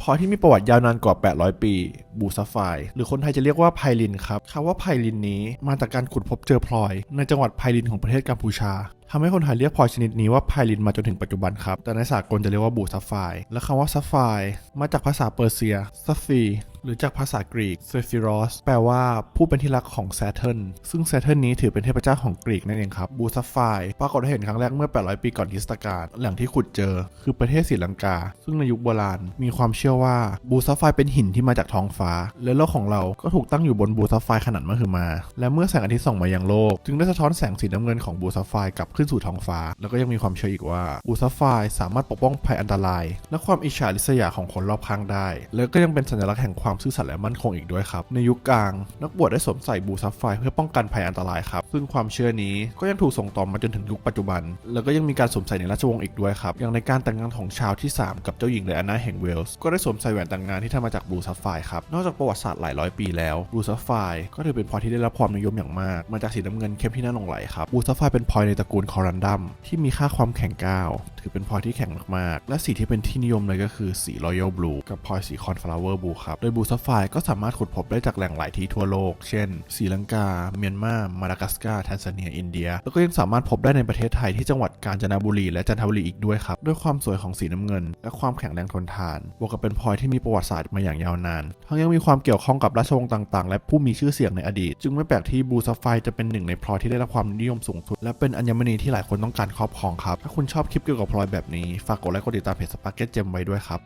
พอที่มีประวัติยาวนานกว่า 800 ปี บูซาไฟหรือคนไทยจะเรียกว่าไพลินครับคำว่าไพลินนี้มาจากการขุดพบเจอพลอย ในจังหวัดไพลินของประเทศกัมพูชา ทำให้คนไทยเรียกพลอยชนิดนี้ว่าไพลินมาจนถึงปัจจุบันครับ แต่ในสากลจะเรียกว่าบูซาไฟ และคำว่าซาไฟมาจากภาษาเปอร์เซียซัฟฟีหรือจากภาษากรีกเซฟิรอสแปลว่าผู้เป็นที่รักของแซเทิร์นซึ่งแซเทิร์นนี้ถือเป็นเทพเจ้าของกรีกนั่นเองครับบูซาไฟปรากฏให้เห็นครั้งแรกเมื่อ 800 ปีก่อนคริสตกาลแหล่งที่ขุดเจอ คือประเทศศรีลังกา ซึ่งในยุคโบราณ มีความเชื่อว่าบูซาไฟเป็นหินที่มาจากท้องฟ้า และโลกของเราก็ถูกตั้งอยู่บนบูซาไฟขนาดมหึมา และเมื่อแสงอาทิตย์ส่องมายังโลก จึงได้สะท้อนแสงสีน้ำเงินของบูซาไฟกลับขึ้นสู่ท้องฟ้า แล้วก็ยังมีความเชื่ออีกว่าบูซาฟร์สามารถปกป้องภัยอันตราย และความอิจฉาริษยาของคนรอบข้างได้ แล้วก็ยังเป็นสัญลักษณ์แห่งความซื่อสัตย์และมั่นคงอีกด้วยครับ ในยุคกลาง นักบวชได้สวมใส่บูซาไฟร์เพื่อป้องกันภัยอันตรายครับ ซึ่งความเชื่อนี้ก็ยังถูกส่งต่อมาจนถึงยุคปัจจุบัน แล้วก็ยังมีการสวมใส่ในราชวงศ์อีกด้วยครับ อย่างในการแต่งงานของชาวที่ 3 กับเจ้าหญิงไดอานาแห่งเวลส์ ก็ได้สวมใส่แหวนแต่งงานที่ทำมาจากบูซัฟไฟครับ นอกจากประวัติศาสตร์หลายร้อยปีแล้วบูซัฟไฟก็ถือเป็นพลอยที่ได้รับความนิยมอย่างมาก มาจากสีน้ำเงินเข้มที่น่าหลงไหลครับบูซัฟไฟเป็นพลอยในตระกูลคอรันดัมที่มีค่าความแข็งก้าวถือเป็นพลอยที่แข็งมากๆ และสีที่เป็นที่นิยมเลยก็คือสี Royal Blue กับพลอยสี Cornflower Blue ครับ โดยบลูซัฟไฟก็สามารถขุดพบได้จากแหล่งหลายที่ทั่วโลก เช่นศรีลังกา เมียนมา มาดากัสการ์แทนซาเนีย อินเดีย แล้วก็ยังสามารถพบได้ในประเทศไทยที่จังหวัดกาญจนบุรีและจันทบุรีอีกด้วยครับ ด้วยความสวยของสีน้ำเงิน และความแข็งแรงทนทานบวกกับเป็นพลอยที่มีประวัติศาสตร์มาอย่างยาวนาน ทั้งยังมีความเกี่ยวข้องกับราชวงศ์ต่างๆ และผู้มีชื่อเสียงในอดีต จึงไม่แปลกที่บลูซัฟไฟจะเป็นหนึ่งในพลอยที่ได้รับความนิยมสูงสุด และเป็นอัญมณีที่หลายคนต้องการครอบครองครับ ถ้าคุณชอบคลิปเกี่ยวกับพลอยแบบนี้ ฝากกดไลค์กดติดตามเพจสปาร์เก็ตเจมไว้ด้วยครับ